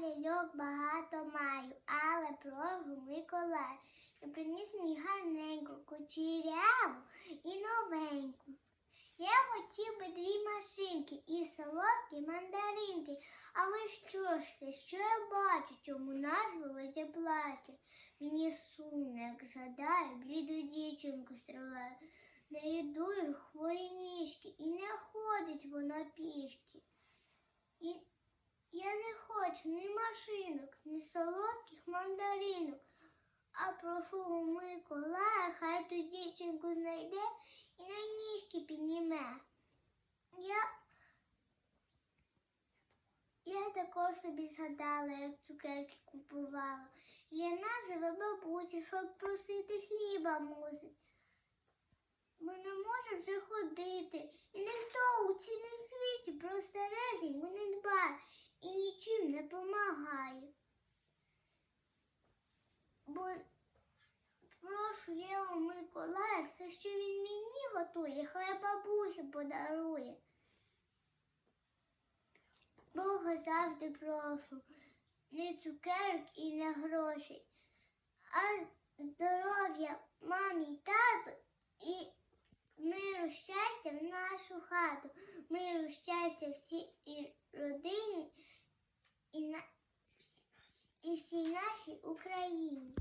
ляльок багато маю, але прошу Миколай. І приніс мені гарненьку, кучеряву і новеньку. Я хотів би дві машинки і солодкі мандаринки. Але що ж це, що я бачу, чому наш Володя плаче? Мені сумно, як згадаю, бліду дівчинку стриваю. Не їдую хворі ніжки, і не ходить вона пішки. І хочу ні машинок, ні солодких мандаринок. А прошу у Миколая, хай ту дівчинку знайде і на ніжки підніме. Я, я також собі згадала, як цукерки купувала. Ліна живе бабусі, щоб просити хліба мусить. Бо не може вже ходити. І ніхто у цілому світі про старезіньку не дбає і помагає. Бо прошу я Миколая, все, що він мені готує, хай бабуся подарує. Бога завжди прошу, не цукерок і не грошей, а здоров'я мамі й тату і миру щастя в нашу хату, миру щастя всій і родині і, і всій нашій Україні.